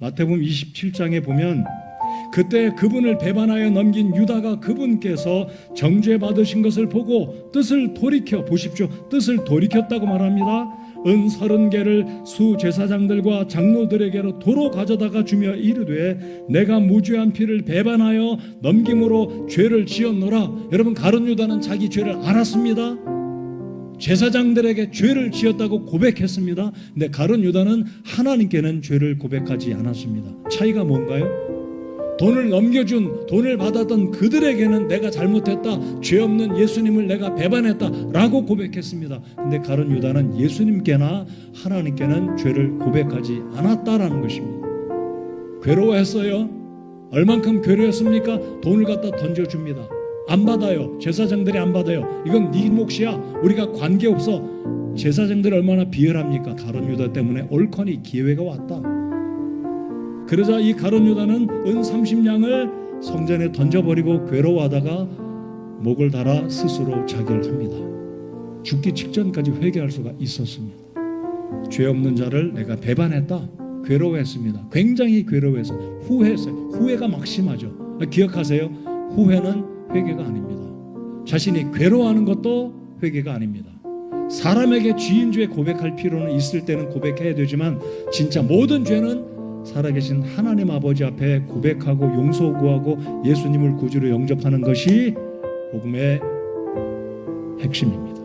마태복음 27장에 보면 그때 그분을 배반하여 넘긴 유다가 그분께서 정죄 받으신 것을 보고 뜻을 돌이켜 보십시오. 뜻을 돌이켰다고 말합니다. 은 서른 개를 수 제사장들과 장로들에게로 도로 가져다가 주며 이르되 내가 무죄한 피를 배반하여 넘김으로 죄를 지었노라. 여러분 가룟 유다는 자기 죄를 알았습니다. 제사장들에게 죄를 지었다고 고백했습니다. 근데 가룟 유다는 하나님께는 죄를 고백하지 않았습니다. 차이가 뭔가요? 돈을 넘겨준 돈을 받았던 그들에게는 내가 잘못했다 죄 없는 예수님을 내가 배반했다라고 고백했습니다. 근데 가룟 유다는 예수님께나 하나님께는 죄를 고백하지 않았다라는 것입니다. 괴로워했어요. 얼만큼 괴로웠습니까? 돈을 갖다 던져줍니다. 안 받아요. 제사장들이 안 받아요. 이건 네 몫이야. 우리가 관계 없어. 제사장들이 얼마나 비열합니까? 가룟 유다 때문에 옳거니 기회가 왔다. 그러자 이 가론 유다는 은 30냥을 성전에 던져버리고 괴로워하다가 목을 달아 스스로 자결합니다. 죽기 직전까지 회개할 수가 있었습니다. 죄 없는 자를 내가 배반했다. 괴로워했습니다. 굉장히 괴로워해서 후회했어요. 후회가 막심하죠. 기억하세요. 후회는 회개가 아닙니다. 자신이 괴로워하는 것도 회개가 아닙니다. 사람에게 주인죄 고백할 필요는 있을 때는 고백해야 되지만 진짜 모든 죄는 살아계신 하나님 아버지 앞에 고백하고 용서 구하고 예수님을 구주로 영접하는 것이 복음의 핵심입니다.